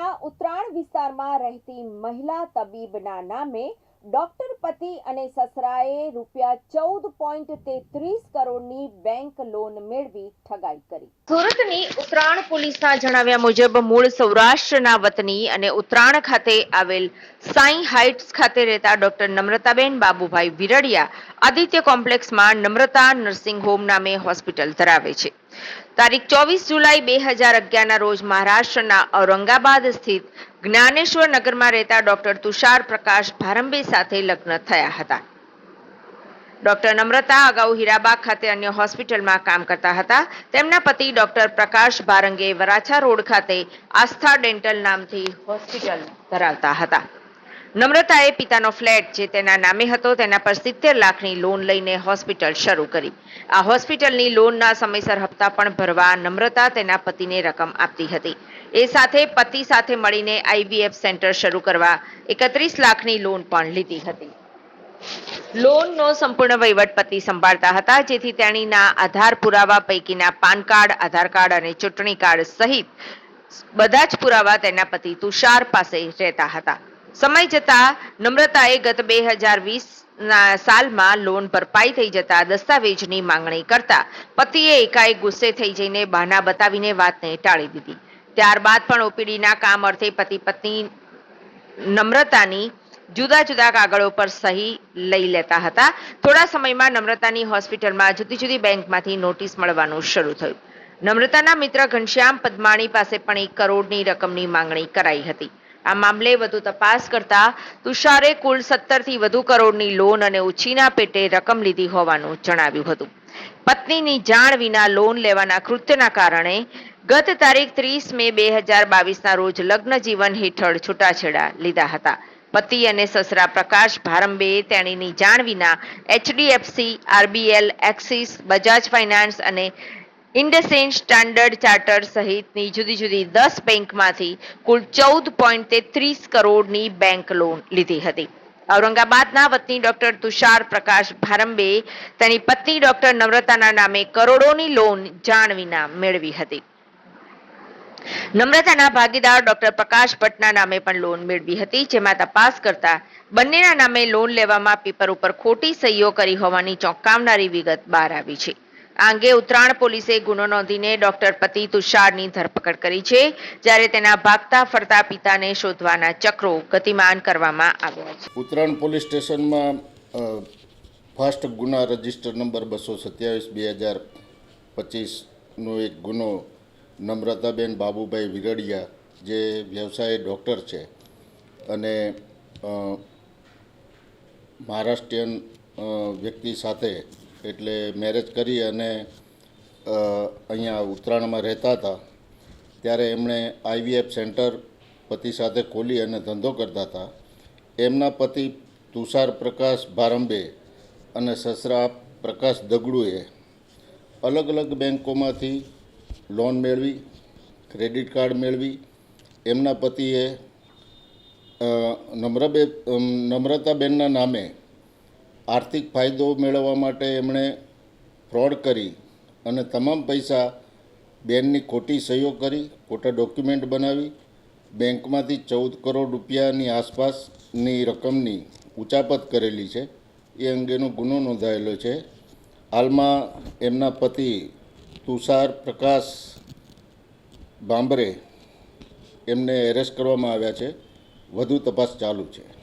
નમ્રતાના ઉત્તરાયણ વિસ્તારમાં રહેતી મહિલા તબીબના નામે ડોક્ટર પતિ અને સસરાએ રૂપિયા ચૌદ પોઈન્ટ તેત્રીસ કરોડની બેંક લોન મેળવી ઠગાઈ કરી. સુરતની ઉત્તરાણ પોલીસના જણાવ્યા મુજબ મૂળ સૌરાષ્ટ્રના વતની અને ઉત્તરાયણ ખાતે આવેલ સાઈ હાઇટ્સ ખાતે રહેતા ડોક્ટર નમ્રતાબેન બાબુભાઈ વિરડિયા આદિત્ય કોમ્પ્લેક્સમાં નમ્રતા નર્સિંગ હોમ નામે હોસ્પિટલ ધરાવે છે. તારીખ ચોવીસ જુલાઈ બે હજાર અગિયારના રોજ મહારાષ્ટ્રના ઔરંગાબાદ સ્થિત જ્ઞાનેશ્વર નગરમાં રહેતા ડોક્ટર તુષાર પ્રકાશ ભારંબે સાથે લગ્ન થયા હતા. ડોક્ટર નમ્રતા અગાઉ હીરાબાગ ખાતે અન્ય હોસ્પિટલમાં કામ કરતા હતા. તેમના પતિ ડોક્ટર પ્રકાશ ભારંગે વરાછા રોડ ખાતે આસ્થા ડેન્ટલ નામથી હોસ્પિટલ ધરાવતા હતા. નમ્રતાએ પિતાનો ફ્લેટ જે તેના નામે હતો, તેના પર સિત્તેર લાખની લોન લઈને હોસ્પિટલ શરૂ કરી. આ હોસ્પિટલની લોનના સમયસર હપ્તા પણ ભરવા નમ્રતા તેના પતિને રકમ આપતી હતી. એ સાથે પતિ સાથે મળીને આઈવીએફ સેન્ટર શરૂ કરવા એકત્રીસ લાખની લોન પણ લીધી હતી. લોનનો સંપૂર્ણ વહીવટ પતિ સંભાળતા હતા, જેથી તેણીના આધાર પુરાવા પૈકીના પાન કાર્ડ, આધાર કાર્ડ અને ચૂંટણી કાર્ડ સહિત બધા જ પુરાવા તેના પતિ તુષાર પાસે રહેતા હતા. સમય જતા નમ્રતાએ ગત બે હજાર વીસ ના સાલમાં લોન ભરપાઈ થઈ જતા દસ્તાવેજની માંગણી કરતા પતિએ એકાએક ગુસ્સે થઈ જઈને બહાના બતાવીને વાતને ટાળી દીધી. ત્યારબાદ પણ ઓપીડીના કામ અર્થે પતિ પત્ની નમ્રતાની જુદા જુદા કાગળો પર સહી લઈ લેતા હતા. થોડા સમયમાં નમ્રતાની હોસ્પિટલમાં જુદી જુદી બેંકમાંથી નોટિસ મળવાનું શરૂ થયું. નમ્રતાના મિત્ર ઘનશ્યામ પદમાણી પાસે પણ એક કરોડની રકમની માંગણી કરાઈ હતી. આ મામલે વધુ તપાસ કરતા તુષારે કુલ સત્તરથી વધુ કરોડની લોન અને ઉછીના પેટે રકમ લીધી હોવાનું જણાવ્યું હતું. પત્નીની જાણ વિના લોન લેવાના કૃત્યના કારણે ગત તારીખ ત્રીસ મે બે હજાર બાવીસના રોજ લગ્ન જીવન હેઠળ છૂટાછેડા લીધા હતા. પતિ અને સસરા પ્રકાશ ભારંબે તેણીની જાણ વિના HDFC, RBL, Axis, Bajaj finance અને ઇન્ડસેન્ડ સ્ટાન્ડર્ડ ચાર્ટર સહિતની જુદી જુદી દસ બેંકમાંથી કુલ ચૌદ પોઈન્ટ તેત્રીસ કરોડની બેંક લોન લીધી હતી. ઔરંગાબાદના વતની ડોક્ટર તુષાર પ્રકાશ ભારંબે તેની પત્ની ડોક્ટર નમ્રતાના નામે કરોડોની લોન જાણ વિના મેળવી હતી. નમ્રતાના ભાગીદાર ડોક્ટર પ્રકાશ ભટ્ટના નામે પણ લોન મેળવી હતી, જેમાં તપાસ કરતા બંનેના નામે લોન લેવામાં પેપર ઉપર ખોટી સહીઓ કરી હોવાની ચોંકાવનારી વિગત બહાર આવી છે. આ અંગે ઉત્તરાયણ પોલીસે ગુનો નોંધીને ડોક્ટર પતિ તુષારની ધરપકડ કરી છે, જ્યારે તેના ભાગતા ફરતા પિતાને શોધવાના ચક્રો ગતિમાન કરવામાં આવ્યા છે. ઉત્તરાયણ પોલીસ સ્ટેશનમાં ફાસ્ટ ગુના રજિસ્ટર નંબર બસો સત્યાવીસ, બે હજાર પચીસનો એક ગુનો નમ્રતાબેન બાબુભાઈ વિરડિયા, જે વ્યવસાય ડૉક્ટર છે અને મહારાષ્ટ્રીયન વ્યક્તિ સાથે એટલે મેરેજ કરી અને અહીંયા ઉત્તરાયણમાં રહેતા હતા. ત્યારે એમણે આઈવીએફ સેન્ટર પતિ સાથે ખોલી અને ધંધો કરતા હતા. એમના પતિ તુષાર પ્રકાશ ભારંબે અને સસરા પ્રકાશ દગડુએ અલગ અલગ બેન્કોમાંથી લોન મેળવી ક્રેડિટ કાર્ડ મેળવી. એમના પતિએ નમ્રબે નમ્રતાબેનના નામે આર્થિક ફાયદો મેળવવા માટે એમણે ફ્રોડ કરી અને તમામ પૈસા બેનની ખોટી સહીઓ કરી, ખોટા ડોક્યુમેન્ટ બનાવી, બેંકમાંથી ચૌદ કરોડ રૂપિયાની આસપાસની રકમની ઉચાપત કરેલી છે. એ અંગેનો ગુનો નોંધાયેલો છે. હાલમાં એમના પતિ તુષાર પ્રકાશ બાંબરે એમને એરેસ્ટ કરવામાં આવ્યા છે. વધુ તપાસ ચાલુ છે.